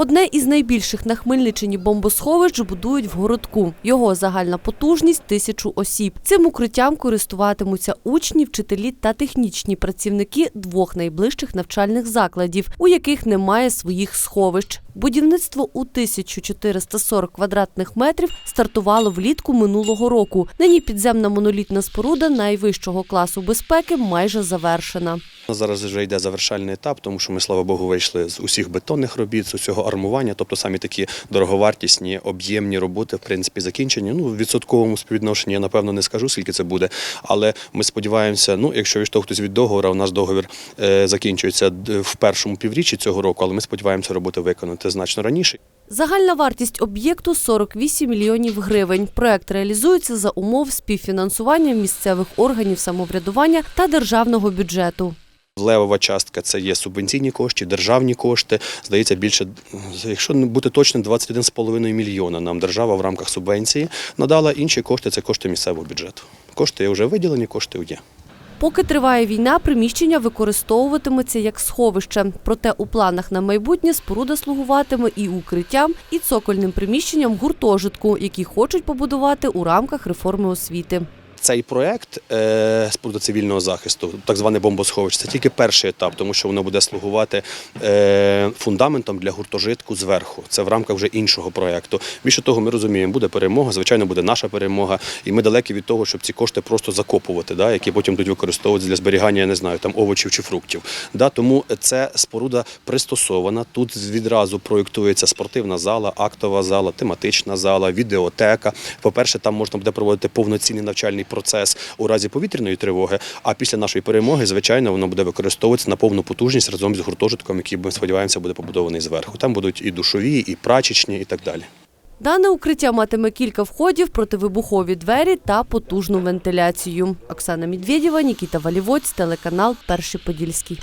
Одне із найбільших на Хмельниччині бомбосховищ будують в городку. Його загальна потужність тисячу осіб. Цим укриттям користуватимуться учні, вчителі та технічні працівники двох найближчих навчальних закладів, у яких немає своїх сховищ. Будівництво у 1440 квадратних метрів стартувало влітку минулого року. Нині підземна монолітна споруда найвищого класу безпеки майже завершена. Зараз вже йде завершальний етап, тому що ми, слава Богу, вийшли з усіх бетонних робіт, з усього армування, тобто самі такі дороговартісні, об'ємні роботи, в принципі, закінчені. Ну, в відсотковому співвідношенні я напевно не скажу, скільки це буде. Але ми сподіваємося, ну, якщо відштовхнутися від договору, у нас договір е, закінчується в першому півріччі цього року, але ми сподіваємося роботи виконати значно раніше. Загальна вартість об'єкту 48 мільйонів гривень. Проект реалізується за умов співфінансування місцевих органів самоврядування та державного бюджету. Левова частка це є субвенційні кошти, державні кошти. Здається, більше, якщо не бути точним, 21,5 мільйона нам держава в рамках субвенції надала. Інші кошти це кошти місцевого бюджету. Кошти вже виділені, кошти є. Поки триває війна, приміщення використовуватиметься як сховище. Проте у планах на майбутнє споруда слугуватиме і укриттям, і цокольним приміщенням гуртожитку, які хочуть побудувати у рамках реформи освіти. Цей проект е, споруда цивільного захисту, так зване бомбосховище, це тільки перший етап, тому що воно буде слугувати е, фундаментом для гуртожитку зверху. Це в рамках вже іншого проекту. Більше того, ми розуміємо, буде перемога, звичайно, буде наша перемога, і ми далекі від того, щоб ці кошти просто закопувати, да, які потім будуть використовувати для зберігання, я не знаю, там овочів чи фруктів. Да, тому це споруда пристосована. Тут відразу проєктується спортивна зала, актова зала, тематична зала, відеотека. По-перше, там можна буде проводити повноцінний навчальний процес у разі повітряної тривоги. А після нашої перемоги, звичайно, воно буде використовуватися на повну потужність разом з гуртожитком, який ми сподіваємося буде побудований зверху. Там будуть і душові, і прачечні, і так далі. Дане укриття матиме кілька входів, противибухові двері та потужну вентиляцію. Оксана Медведєва, Нікіта Валівоць, телеканал Перший Подільський.